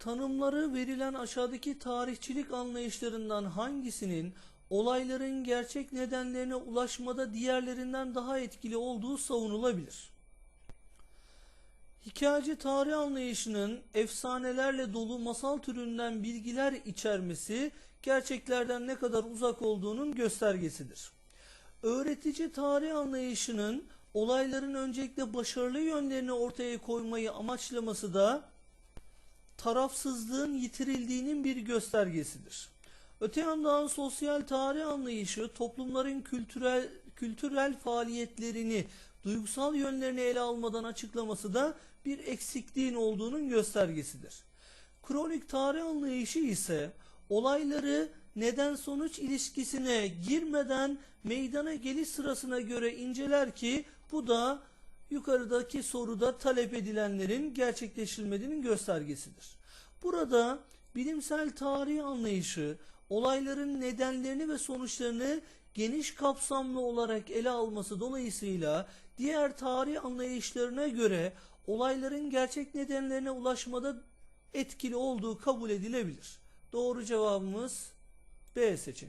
Tanımları verilen aşağıdaki tarihçilik anlayışlarından hangisinin olayların gerçek nedenlerine ulaşmada diğerlerinden daha etkili olduğu savunulabilir? Hikayeci tarih anlayışının efsanelerle dolu masal türünden bilgiler içermesi gerçeklerden ne kadar uzak olduğunun göstergesidir. Öğretici tarih anlayışının olayların öncelikle başarılı yönlerini ortaya koymayı amaçlaması da tarafsızlığın yitirildiğinin bir göstergesidir. Öte yandan sosyal tarih anlayışı toplumların kültürel kültürel faaliyetlerini, duygusal yönlerini ele almadan açıklaması da bir eksikliğin olduğunun göstergesidir. Kronik tarih anlayışı ise olayları neden sonuç ilişkisine girmeden meydana geliş sırasına göre inceler ki bu da yukarıdaki soruda talep edilenlerin gerçekleştirilmediğinin göstergesidir. Burada bilimsel tarih anlayışı olayların nedenlerini ve sonuçlarını geniş kapsamlı olarak ele alması dolayısıyla diğer tarih anlayışlarına göre olayların gerçek nedenlerine ulaşmada etkili olduğu kabul edilebilir. Doğru cevabımız B seçeneği.